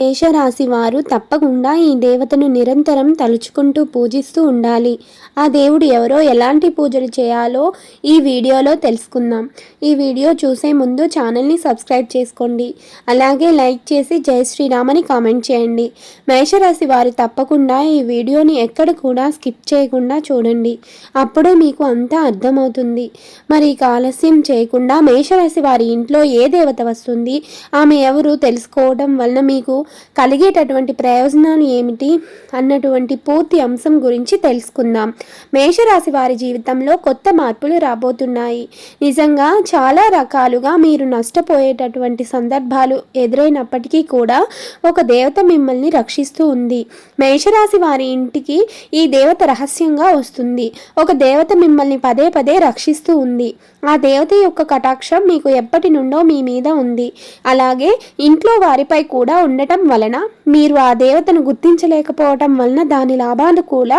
మేషరాశి వారు తప్పకుండా ఈ దేవతను నిరంతరం తలుచుకుంటూ పూజిస్తూ ఉండాలి. ఆ దేవుడు ఎవరో ఎలాంటి పూజలు చేయాలో ఈ వీడియోలో తెలుసుకుందాం. ఈ వీడియో చూసే ముందు ఛానల్ని సబ్స్క్రైబ్ చేసుకోండి. అలాగే లైక్ చేసి జై శ్రీరామని కామెంట్ చేయండి. మేషరాశి వారు తప్పకుండా ఈ వీడియోని ఎక్కడ కూడా స్కిప్ చేయకుండా చూడండి. అప్పుడే మీకు అంతా అర్థమవుతుంది. మరి ఇక ఆలస్యం చేయకుండా మేషరాశి వారి ఇంట్లో ఏ దేవత వస్తుంది? ఆమె ఎవరు? తెలుసుకోవడం వలన మీకు కలిగేటటువంటి ప్రయోజనాలు ఏమిటి అన్నటువంటి పూర్తి అంశం గురించి తెలుసుకుందాం. మేషరాశి వారి జీవితంలో కొత్త మార్పులు రాబోతున్నాయి. నిజంగా చాలా రకాలుగా మీరు నష్టపోయేటటువంటి సందర్భాలు ఎదురైనప్పటికీ కూడా ఒక దేవత మిమ్మల్ని రక్షిస్తూ ఉంది. మేషరాశి వారి ఇంటికి ఈ దేవత రహస్యంగా వస్తుంది. ఒక దేవత మిమ్మల్ని పదే పదే రక్షిస్తూ ఉంది. ఆ దేవత యొక్క కటాక్షం మీకు ఎప్పటి నుండో మీ మీద ఉంది. అలాగే ఇంట్లో వారిపై కూడా ఉండటం వలన మీరు ఆ దేవతను గుర్తించలేకపోవటం వలన దాని లాభాలు కూడా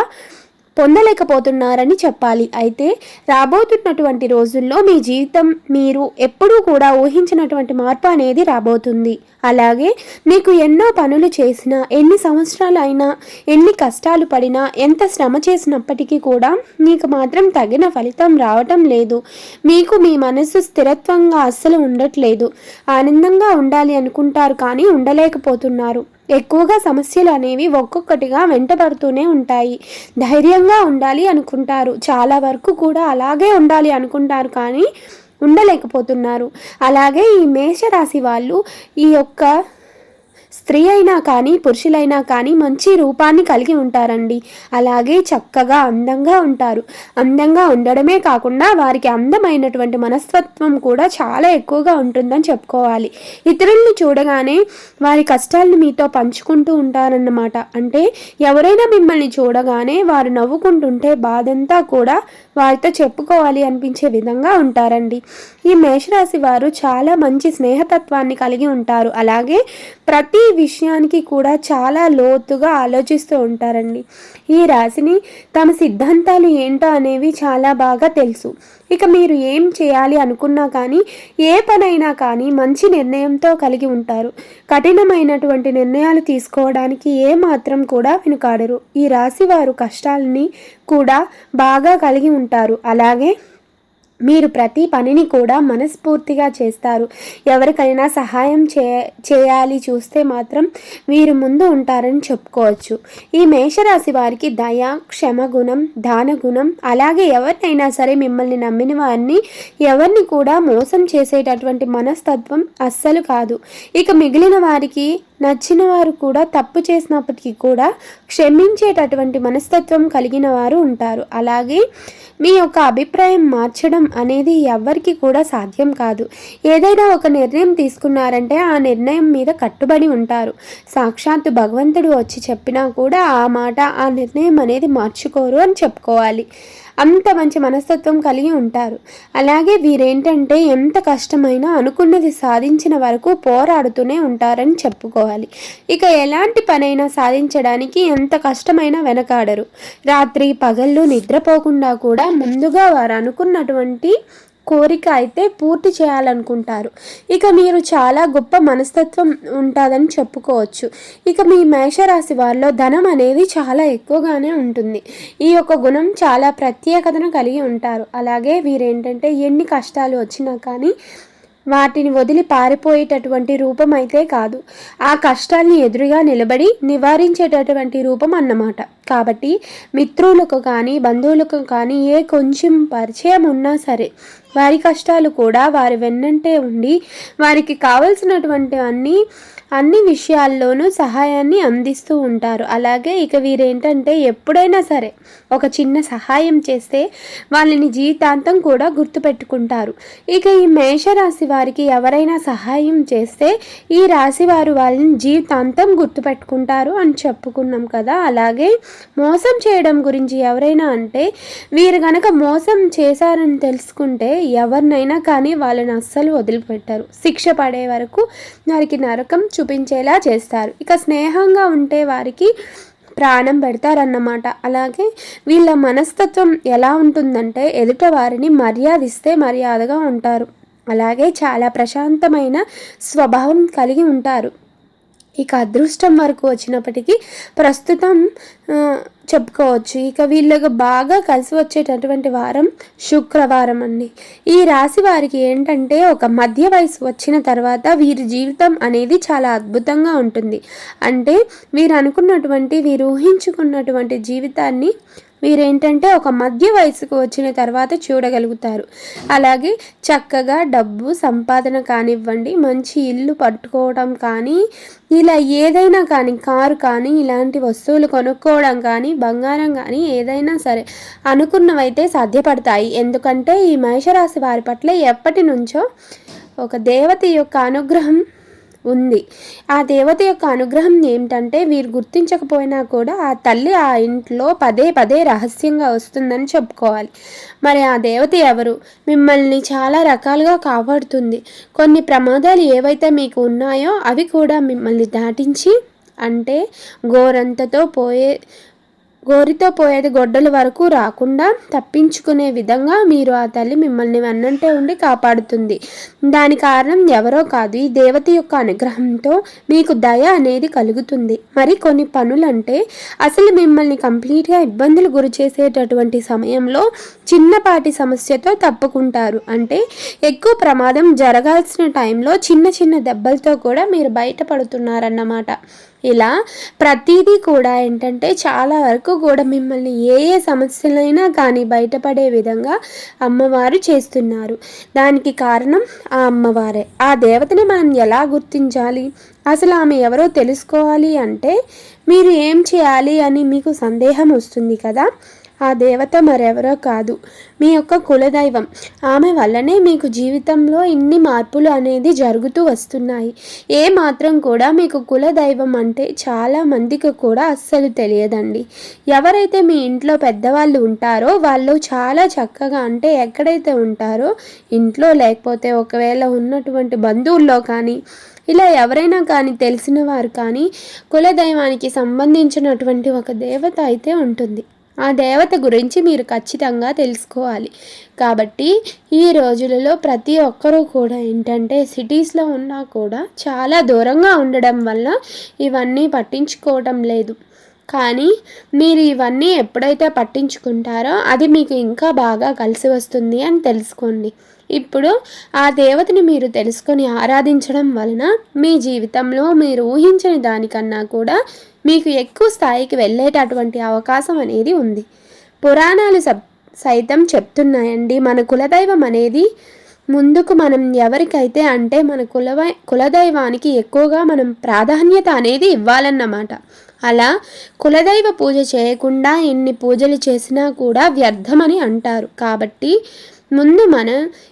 పొందలేకపోతున్నారని చెప్పాలి. అయితే రాబోతున్నటువంటి రోజుల్లో మీ జీవితం మీరు ఎప్పుడూ కూడా ఊహించినటువంటి మార్పు అనేది రాబోతుంది. అలాగే మీకు ఎన్నో పనులు చేసినా ఎన్ని సంవత్సరాలు అయినా ఎన్ని కష్టాలు పడినా ఎంత శ్రమ చేసినప్పటికీ కూడా మీకు మాత్రం తగిన ఫలితం రావటం లేదు. మీకు మీ మనసు స్థిరత్వంగా అస్సలు ఉండట్లేదు. ఆనందంగా ఉండాలి అనుకుంటారు కానీ ఉండలేకపోతున్నారు. ఎక్కువగా సమస్యలు అనేవి ఒక్కొక్కటిగా వెంటబడుతూనే ఉంటాయి. ధైర్యంగా ఉండాలి అనుకుంటారు. చాలా వరకు కూడా అలాగే ఉండాలి అనుకుంటారు కానీ ఉండలేకపోతున్నారు. అలాగే ఈ మేషరాశి వాళ్ళు ఈ యొక్క స్త్రీ అయినా కానీ పురుషులైనా కానీ మంచి రూపాన్ని కలిగి ఉంటారండి. అలాగే చక్కగా అందంగా ఉంటారు. అందంగా ఉండడమే కాకుండా వారికి అందమైనటువంటి మనస్తత్వం కూడా చాలా ఎక్కువగా ఉంటుందని చెప్పుకోవాలి. ఇతరుల్ని చూడగానే వారి కష్టాలను మీతో పంచుకుంటూ ఉంటారన్నమాట. అంటే ఎవరైనా మిమ్మల్ని చూడగానే వారు నవ్వుకుంటుంటే బాధంతా కూడా వారితో చెప్పుకోవాలి అనిపించే విధంగా ఉంటారండి. ఈ మేషరాశి వారు చాలా మంచి స్నేహతత్వాన్ని కలిగి ఉంటారు. అలాగే ప్రతి విషయానికి కూడా చాలా లోతుగా ఆలోచిస్తూ ఉంటారండి. ఈ రాశిని తమ సిద్ధాంతాలు ఏంటో అనేవి చాలా బాగా తెలుసు. ఇక మీరు ఏం చేయాలి అనుకున్నా కానీ ఏ పనైనా కానీ మంచి నిర్ణయంతో కలిగి ఉంటారు. కఠినమైనటువంటి నిర్ణయాలు తీసుకోవడానికి ఏ మాత్రం కూడా వెనుకాడరు. ఈ రాశి వారు కష్టాలని కూడా బాగా కలిగి ఉంటారు. అలాగే మీరు ప్రతి పనిని కూడా మనస్ఫూర్తిగా చేస్తారు. ఎవరికైనా సహాయం చే చేయాలి చూస్తే మాత్రం వీరు ముందు ఉంటారని చెప్పుకోవచ్చు. ఈ మేషరాశి వారికి దయ క్షమగుణం దానగుణం అలాగే ఎవరినైనా సరే మిమ్మల్ని నమ్మిన వారిని ఎవరిని కూడా మోసం చేసేటటువంటి మనస్తత్వం అస్సలు కాదు. ఇక మిగిలిన వారికి నచ్చిన వారు కూడా తప్పు చేసినప్పటికీ కూడా క్షమించేటటువంటి మనస్తత్వం కలిగిన వారు ఉంటారు. అలాగే మీ యొక్క అభిప్రాయం మార్చడం అనేది ఎవరికి కూడా సాధ్యం కాదు. ఏదైనా ఒక నిర్ణయం తీసుకున్నారంటే ఆ నిర్ణయం మీద కట్టుబడి ఉంటారు. సాక్షాత్తు భగవంతుడు వచ్చి చెప్పినా కూడా ఆ మాట ఆ నిర్ణయం అనేది మార్చుకోరు అని చెప్పుకోవాలి. అంత మంచి మనస్తత్వం కలిగి ఉంటారు. అలాగే వీరేంటంటే ఎంత కష్టమైనా అనుకున్నది సాధించిన వరకు పోరాడుతూనే ఉంటారని చెప్పుకోవాలి. ఇక ఎలాంటి పనైనా సాధించడానికి ఎంత కష్టమైనా వెనకాడరు. రాత్రి పగళ్ళు నిద్రపోకుండా కూడా ముందుగా వారు అనుకున్నటువంటి కోరిక అయితే పూర్తి చేయాలనుకుంటారు. ఇక మీరు చాలా గొప్ప మనస్తత్వం ఉంటుందని చెప్పుకోవచ్చు. ఇక మీ మేషరాశి వారిలో ధనం అనేది చాలా ఎక్కువగానే ఉంటుంది. ఈ యొక్క గుణం చాలా ప్రత్యేకతను కలిగి ఉంటారు. అలాగే వీరేంటంటే ఎన్ని కష్టాలు వచ్చినా కానీ వాటిని వదిలి పారిపోయేటటువంటి రూపం అయితే కాదు. ఆ కష్టాల్ని ఎదురుగా నిలబడి నివారించేటటువంటి రూపం అన్నమాట. కాబట్టి మిత్రులకు కానీ బంధువులకు కానీ ఏ కొంచెం పరిచయం ఉన్నా సరే వారి కష్టాలు కూడా వారి వెన్నంటే ఉండి వారికి కావలసినటువంటి అన్నీ అన్ని విషయాల్లోనూ సహాయాన్ని అందిస్తూ ఉంటారు. అలాగే ఇక వీరేంటంటే ఎప్పుడైనా సరే ఒక చిన్న సహాయం చేస్తే వాళ్ళని జీవితాంతం కూడా గుర్తుపెట్టుకుంటారు. ఇక ఈ మేషరాశి వారికి ఎవరైనా సహాయం చేస్తే ఈ రాశి వారు వాళ్ళని జీవితాంతం గుర్తుపెట్టుకుంటారు అని చెప్పుకున్నాం కదా. అలాగే మోసం చేయడం గురించి ఎవరైనా అంటే వీరు గనక మోసం చేశారని తెలుసుకుంటే ఎవరినైనా కానీ వాళ్ళని అస్సలు వదిలిపెట్టారు. శిక్ష పడే వరకు వారికి నరకం చూపించేలా చేస్తారు. ఇక స్నేహంగా ఉంటే వారికి ప్రాణం పెడతారన్నమాట. అలాగే వీళ్ళ మనస్తత్వం ఎలా ఉంటుందంటే ఎదుట వారిని మర్యాదిస్తే మర్యాదగా ఉంటారు. అలాగే చాలా ప్రశాంతమైన స్వభావం కలిగి ఉంటారు. ఇక అదృష్టం వరకు వచ్చినప్పటికీ ప్రస్తుతం చెప్పుకోవచ్చు. ఇక వీళ్ళకు బాగా కలిసి వచ్చేటటువంటి వారం శుక్రవారం అండి. ఈ రాశి వారికి ఏంటంటే ఒక మధ్య వయసు వచ్చిన తర్వాత వీరి జీవితం అనేది చాలా అద్భుతంగా ఉంటుంది. అంటే వీరు అనుకున్నటువంటి వీరు ఊహించుకున్నటువంటి జీవితాన్ని వీరేంటంటే ఒక మధ్య వయసుకు వచ్చిన తర్వాత చూడగలుగుతారు. అలాగే చక్కగా డబ్బు సంపాదన కానివ్వండి మంచి ఇల్లు పట్టుకోవడం కానీ ఇలా ఏదైనా కానీ కారు కానీ ఇలాంటి వస్తువులు కొనుక్కోవడం కానీ బంగారం కానీ ఏదైనా సరే అనుకున్నవైతే సాధ్యపడతాయి. ఎందుకంటే ఈ మేషరాశి వారి పట్ల ఎప్పటి నుంచో ఒక దేవత యొక్క అనుగ్రహం ఉంది. ఆ దేవత యొక్క అనుగ్రహం ఏమిటంటే వీరు గుర్తించకపోయినా కూడా ఆ తల్లి ఆ ఇంట్లో పదే పదే రహస్యంగా వస్తుందని చెప్పుకోవాలి. మరి ఆ దేవత ఎవరు? మిమ్మల్ని చాలా రకాలుగా కాపాడుతుంది. కొన్ని ప్రమాదాలు ఏవైతే మీకు ఉన్నాయో అవి కూడా మిమ్మల్ని దాటించి అంటే గోరంతతో పోయే గోరితో పోయేది గొడ్డల వరకు రాకుండా తప్పించుకునే విధంగా మీరు ఆ తల్లి మిమ్మల్ని వెన్నంటే ఉండి కాపాడుతుంది. దాని కారణం ఎవరో కాదు ఈ దేవత యొక్క అనుగ్రహంతో మీకు దయ అనేది కలుగుతుంది. మరి కొన్ని పనులంటే అసలు మిమ్మల్ని కంప్లీట్గా ఇబ్బందులు గురి చేసేటటువంటి సమయంలో చిన్నపాటి సమస్యతో తప్పుకుంటారు. అంటే ఎక్కువ ప్రమాదం జరగాల్సిన టైంలో చిన్న చిన్న దెబ్బలతో కూడా మీరు బయటపడుతున్నారన్నమాట. ఇలా ప్రతిదీ కూడా ఏంటంటే చాలా వరకు కూడా మిమ్మల్ని ఏ ఏ సమస్యలైనా కానీ బయటపడే విధంగా అమ్మవారు చేస్తున్నారు. దానికి కారణం ఆ అమ్మవారే. ఆ దేవతని మనం ఎలా గుర్తించాలి? అసలు ఆమె ఎవరో తెలుసుకోవాలి అంటే మీరు ఏం చేయాలి అని మీకు సందేహం వస్తుంది కదా? ఆ దేవత మరెవరో కాదు. మీ యొక్క కులదైవం. ఆమె వల్లనే మీకు జీవితంలో ఇన్ని మార్పులు అనేది జరుగుతూ వస్తున్నాయి. ఏ మాత్రం కూడా మీకు కులదైవం అంటే చాలా మందికి కూడా అస్సలు తెలియదండి. ఎవరైతే మీ ఇంట్లో పెద్దవాళ్ళు ఉంటారో వాళ్ళు చాలా చక్కగా అంటే ఎక్కడైతే ఉంటారో ఇంట్లో లేకపోతే ఒకవేళ ఉన్నటువంటి బంధువుల్లో కానీ ఇలా ఎవరైనా కానీ తెలిసిన వారు కానీ కులదైవానికి సంబంధించినటువంటి ఒక దేవత అయితే ఉంటుంది. ఆ దేవత గురించి మీరు ఖచ్చితంగా తెలుసుకోవాలి. కాబట్టి ఈ రోజులలో ప్రతి ఒక్కరూ కూడా ఏంటంటే సిటీస్లో ఉన్నా కూడా చాలా దూరంగా ఉండడం వల్ల ఇవన్నీ పట్టించుకోవడం లేదు. కానీ మీరు ఇవన్నీ ఎప్పుడైతే పట్టించుకుంటారో అది మీకు ఇంకా బాగా కలిసి వస్తుంది అని తెలుసుకోండి. ఇప్పుడు ఆ దేవతని మీరు తెలుసుకొని ఆరాధించడం వలన మీ జీవితంలో మీరు ఊహించని దానికన్నా కూడా మీకు ఎక్కువ స్థాయికి వెళ్ళేటటువంటి అవకాశం అనేది ఉంది. పురాణాలు సైతం చెప్తున్నాయండి మన కులదైవం అనేది ముందుకు మనం ఎవరికైతే అంటే మన కులవై కులదైవానికి ఎక్కువగా మనం ప్రాధాన్యత అనేది ఇవ్వాలన్నమాట. అలా కులదైవ పూజ చేయకుండా ఎన్ని పూజలు చేసినా కూడా వ్యర్థమని అంటారు. కాబట్టి ముందు మన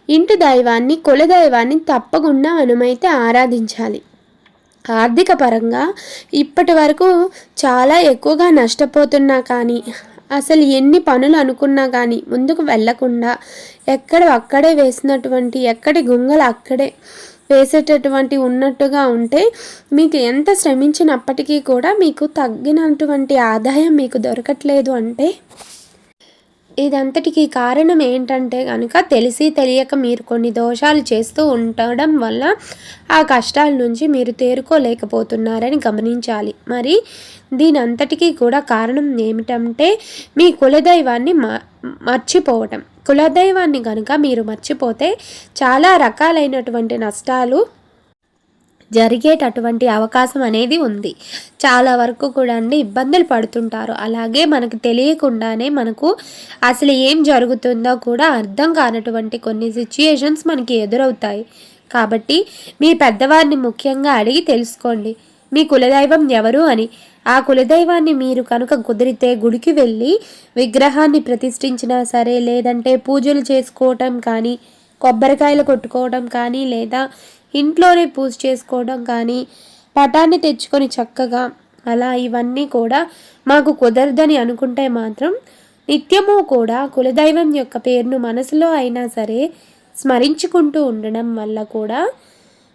ఇంటి దైవాన్ని కులదైవాన్ని తప్పకుండా మనమైతే ఆరాధించాలి. ఆర్థిక పరంగా ఇప్పటి వరకు చాలా ఎక్కువగా నష్టపోతున్నా కానీ అసలు ఎన్ని పనులు అనుకున్నా కానీ ముందుకు వెళ్ళకుండా ఎక్కడ అక్కడే వేసినటువంటి ఎక్కడి గుంగలు అక్కడే వేసేటటువంటి ఉన్నట్టుగా ఉంటే మీకు ఎంత శ్రమించినప్పటికీ కూడా మీకు తగ్గినటువంటి ఆదాయం మీకు దొరకట్లేదు అంటే ఇదంతటికి కారణం ఏంటంటే కనుక తెలిసి తెలియక మీరు కొన్ని దోషాలు చేస్తూ ఉండడం వల్ల ఆ కష్టాల నుంచి మీరు తేరుకోలేకపోతున్నారని గమనించాలి. మరి దీని అంతటికీ కూడా కారణం ఏమిటంటే మీ కులదైవాన్ని మర్చిపోవటం. కులదైవాన్ని కనుక మీరు మర్చిపోతే చాలా రకాలైనటువంటి నష్టాలు జరిగేటటువంటి అవకాశం అనేది ఉంది. చాలా వరకు కూడా అండి ఇబ్బందులు పడుతుంటారు. అలాగే మనకు తెలియకుండానే మనకు అసలు ఏం జరుగుతుందో కూడా అర్థం కానటువంటి కొన్ని సిచ్యుయేషన్స్ మనకి ఎదురవుతాయి. కాబట్టి మీ పెద్దవారిని ముఖ్యంగా అడిగి తెలుసుకోండి. మీ కులదైవం ఎవరు అని. ఆ కులదైవాన్ని మీరు కనుక కుదిరితే గుడికి వెళ్ళి విగ్రహాన్ని ప్రతిష్ఠించినా సరే లేదంటే పూజలు చేసుకోవటం కానీ కొబ్బరికాయలు కొట్టుకోవడం కానీ లేదా ఇంట్లోనే పూజ చేసుకోవడం కానీ పటాన్ని తెచ్చుకొని చక్కగా అలా ఇవన్నీ కూడా మాకు కుదరదని అనుకుంటే మాత్రం నిత్యము కూడా కులదైవం యొక్క పేరును మనసులో అయినా సరే స్మరించుకుంటూ ఉండడం వల్ల కూడా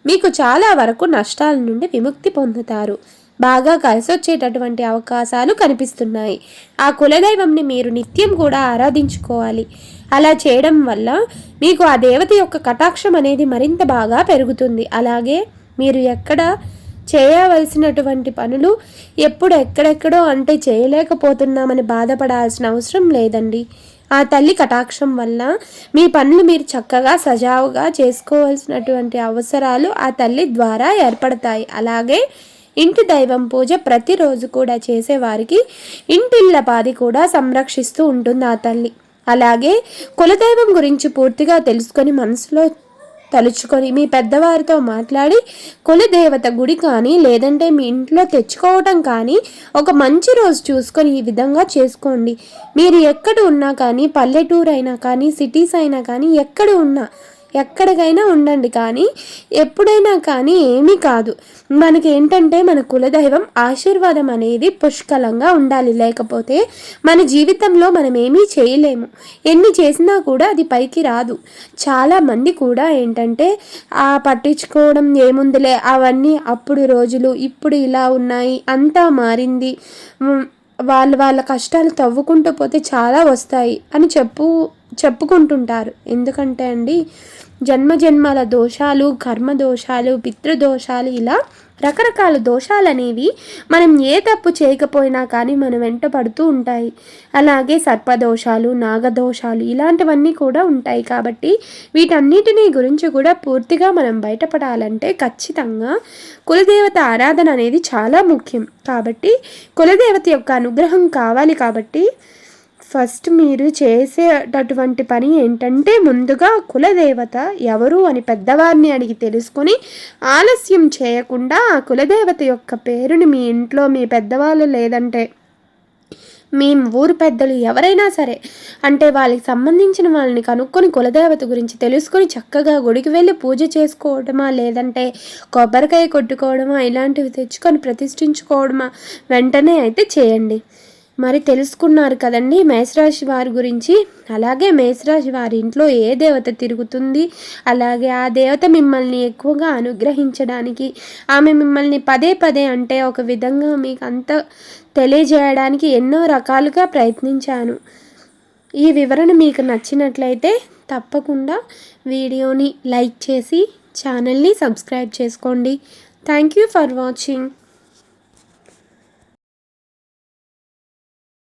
మీకు చాలా వరకు నష్టాల నుండి విముక్తి పొందుతారు. బాగా కలిసొచ్చేటటువంటి అవకాశాలు కనిపిస్తున్నాయి. ఆ కులదైవంని మీరు నిత్యం కూడా ఆరాధించుకోవాలి. అలా చేయడం వల్ల మీకు ఆ దేవత యొక్క కటాక్షం అనేది మరింత బాగా పెరుగుతుంది. అలాగే మీరు ఎక్కడ చేయవలసినటువంటి పనులు ఎప్పుడు ఎక్కడెక్కడో అంటే చేయలేకపోతున్నామని బాధపడాల్సిన అవసరం లేదండి. ఆ తల్లి కటాక్షం వల్ల మీ పనులు మీరు చక్కగా సజావుగా చేసుకోవాల్సినటువంటి అవసరాలు ఆ తల్లి ద్వారా ఏర్పడతాయి. అలాగే ఇంటి దైవం పూజ ప్రతిరోజు కూడా చేసేవారికి ఇంటిళ్ళపాది కూడా సంరక్షిస్తూ ఉంటుంది ఆ తల్లి. అలాగే కులదైవం గురించి పూర్తిగా తెలుసుకొని మనసులో తలుచుకొని మీ పెద్దవారితో మాట్లాడి కులదేవత గుడి కానీ లేదంటే మీ ఇంట్లో తెచ్చుకోవటం కానీ ఒక మంచి రోజు చూసుకొని ఈ విధంగా చేసుకోండి. మీరు ఎక్కడ ఉన్నా కానీ పల్లెటూరు అయినా కానీ సిటీస్ అయినా కానీ ఎక్కడ ఉన్నా ఎక్కడికైనా ఉండండి కానీ ఎప్పుడైనా కానీ ఏమీ కాదు. మనకి ఏంటంటే మన కులదైవం ఆశీర్వాదం అనేది పుష్కలంగా ఉండాలి. లేకపోతే మన జీవితంలో మనం ఏమీ చేయలేము. ఎన్ని చేసినా కూడా అది పైకి రాదు. చాలామంది కూడా ఏంటంటే ఆ పట్టించుకోవడం ఏముందిలే అవన్నీ అప్పుడు రోజులు ఇప్పుడు ఇలా ఉన్నాయి అంతా మారింది. వాళ్ళు వాళ్ళ కష్టాలు తవ్వుకుంటూ పోతే చాలా వస్తాయి అని చెప్పు చెప్పుకుంటుంటారు. ఎందుకంటే అండి జన్మ జన్మల దోషాలు కర్మ దోషాలు పితృదోషాలు ఇలా రకరకాల దోషాలు అనేవి మనం ఏ తప్పు చేయకపోయినా కానీ మనం వెంట పడుతూ ఉంటాయి. అలాగే సర్పదోషాలు నాగదోషాలు ఇలాంటివన్నీ కూడా ఉంటాయి కాబట్టి వీటన్నిటినీ గురించి కూడా పూర్తిగా మనం బయటపడాలంటే ఖచ్చితంగా కులదేవత ఆరాధన అనేది చాలా ముఖ్యం. కాబట్టి కులదేవత యొక్క అనుగ్రహం కావాలి కాబట్టి ఫస్ట్ మీరు చేసేటటువంటి పని ఏంటంటే ముందుగా కులదేవత ఎవరు అని పెద్దవారిని అడిగి తెలుసుకొని ఆలస్యం చేయకుండా ఆ కులదేవత యొక్క పేరుని మీ ఇంట్లో మీ పెద్దవాళ్ళు లేదంటే మీ ఊరు పెద్దలు ఎవరైనా సరే అంటే వాళ్ళకి సంబంధించిన వాళ్ళని కనుక్కొని కులదేవత గురించి తెలుసుకొని చక్కగా గుడికి వెళ్ళి పూజ చేసుకోవడమా లేదంటే కొబ్బరికాయ కొట్టుకోవడమా ఇలాంటివి తెచ్చుకొని ప్రతిష్ఠించుకోవడమా వెంటనే అయితే చేయండి. మరి తెలుసుకున్నారు కదండి మేషరాశి వారి గురించి. అలాగే మేషరాశి వారి ఇంట్లో ఏ దేవత తిరుగుతుంది? అలాగే ఆ దేవత మిమ్మల్ని ఎక్కువగా అనుగ్రహించడానికి ఆమె మిమ్మల్ని పదే పదే అంటే ఒక విధంగా మీకు అంత తెలియజేయడానికి ఎన్నో రకాలుగా ప్రయత్నించాను. ఈ వివరణ మీకు నచ్చినట్లయితే తప్పకుండా వీడియోని లైక్ చేసి ఛానల్ని సబ్స్క్రైబ్ చేసుకోండి. Thank you for watching.